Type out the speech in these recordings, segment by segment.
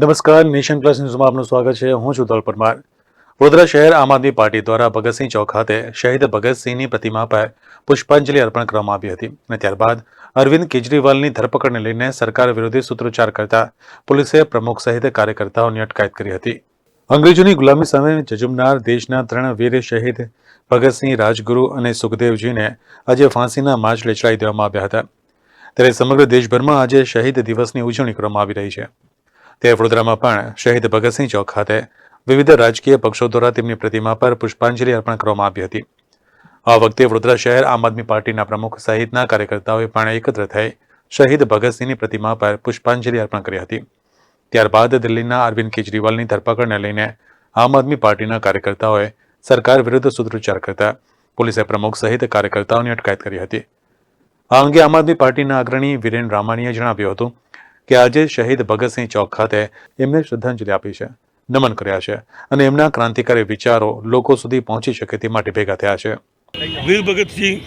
નમસ્કાર, nation plus ન્યૂઝમાં આપનું સ્વાગત છે. હું છું દલ પરમાર. વડોદરા શહેર આમ આદમી પાર્ટી દ્વારા ભગતસિંહ ચોક ખાતે શહીદ ભગતસિંહની પ્રતિમા પર પુષ્પાંજલિ અર્પણ કરવામાં આવી હતી અને ત્યારબાદ અરવિંદ કેજરીવાલની ધરપકડને લઈને સરકાર વિરોધી સૂત્રોચ્ચાર કરતા પોલીસે પ્રમુખ સહિત કાર્યકર્તાઓની અટકાયત કરી હતી. અંગ્રેજોની ગુલામી સામે જજુમનાર દેશના ત્રણ વીર શહીદ ભગતસિંહ રાજગુરુ અને સુખદેવજીને આજે ફાંસીના માર્ચ લેચડાઈ દેવામાં આવ્યા હતા. ત્યારે સમગ્ર દેશભરમાં આજે શહીદ દિવસની ઉજવણી કરવામાં આવી રહી છે. ત્યારે વડોદરામાં પણ શહીદ ભગતસિંહ ચોક ખાતે વિવિધ રાજકીય પક્ષો દ્વારા તેમની પ્રતિમા પર પુષ્પાંજલિ અર્પણ કરવામાં આવી હતી. આ વખતે વડોદરા શહેર આમ આદમી પાર્ટીના પ્રમુખ સહિતના કાર્યકર્તાઓએ પણ એકત્ર થઈ શહીદ ભગતસિંહની પ્રતિમા પર પુષ્પાંજલિ અર્પણ કરી હતી. ત્યારબાદ દિલ્હીના અરવિંદ કેજરીવાલની ધરપકડને લઈને આમ આદમી પાર્ટીના કાર્યકર્તાઓએ સરકાર વિરુદ્ધ સૂત્રોચ્ચાર કરતા પોલીસે પ્રમુખ સહિત કાર્યકર્તાઓની અટકાયત કરી હતી. આ અંગે આમ આદમી પાર્ટીના અગ્રણી વિરેન રામાણીએ જણાવ્યું હતું કે આજે શહીદ ભગતસિંહ ચોક ખાતે એમને શ્રદ્ધાંજલિ આપી છે, નમન કર્યા છે અને એમના ક્રાંતિકારી વિચારો લોકો સુધી પહોંચી શકે તે માટે ભેગા થયા છે. વીર ભગતસિંહ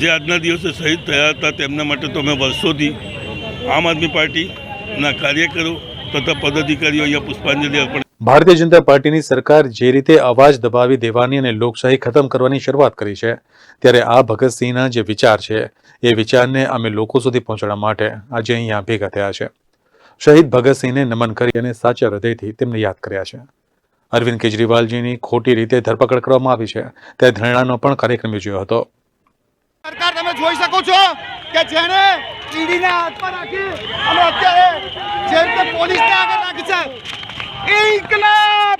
જે આજના દિવસે શહીદ થયા હતા, તેમના માટે તો અમે વર્ષોથી આમ આદમી પાર્ટીના કાર્યકરો તથા પદાધિકારીઓ અહીંયા પુષ્પાંજલિ અર્પણ ભારતીય જનતા પાર્ટીની સરકાર જે રીતે અવાજ દબાવી દેવાની અને લોકશાહી ખતમ કરવાની શરૂઆત કરી છે, ત્યારે આ ભગતસિંહના જે વિચાર છે, એ વિચારને અમે લોકો સુધી પહોંચાડવા માટે આજે અહીંયા ભેગા થયા છે. શહીદ ભગતસિંહને નમન કરી અને સાચા હૃદયથી તેમને યાદ કર્યા છે. અરવિંદ કેજરીવાલજીની ખોટી રીતે ધરપકડ કરવામાં આવી છે, ત્યારે ધરણાનો પણ કાર્યક્રમ યોજ્યો હતો. સરકાર, તમે જોઈ શકો છો કે જેને ઈડીના હાથમાં રાખી અને અત્યારે જે રીતે પોલીસને આગળ રાખી છે ઇન્કલાબ!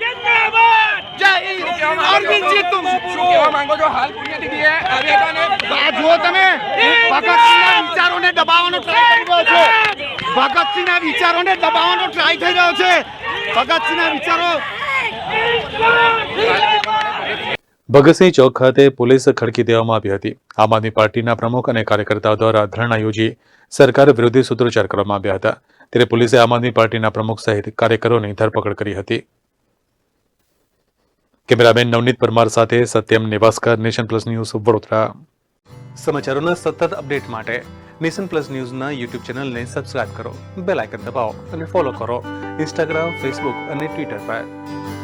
જય હિન્દ! અરવિંદજી તુમ શું કહેવા માંગો છો હાલ પુણ્યતિથિ એ આવ્યા હતા જુઓ તમે ભગતસિંહના વિચારોને દબાવવાનો ટ્રાય કરી રહ્યો છે. ભગતસિંહના વિચારોને દબાવવાનો ટ્રાય થઈ રહ્યો છે. ભગતસિંહના વિચારો ભગતસિંહ ચોક ખાતે પોલીસ ખડકી દેવામાં આવી હતી. આમ આદમી પાર્ટીના પ્રમુખ અને કાર્યકર્તાઓ દ્વારા ધરણા યોજી સરકાર વિરોધી સૂત્રોચ્ચાર કરવામાં આવ્યા હતા. ત્યારે પોલીસે આમ આદમી પાર્ટીના પ્રમુખ સહિત કાર્યકરોની ધરપકડ કરી હતી. કેમેરામેન નવનીત પરમાર સાથે Satyam Nivaskar, Nation Plus News Vadodara. સમાચારોના સતત અપડેટ માટે નેશન પ્લસ ન્યૂઝના યુટ્યુબ ચેનલને સબસ્ક્રાઇબ કરો, બેલ આઇકન દબાવો અને ફોલો કરો. ઇન્સ્ટાગ્રામ, ફેસબુક અને ટ્વિટર પર.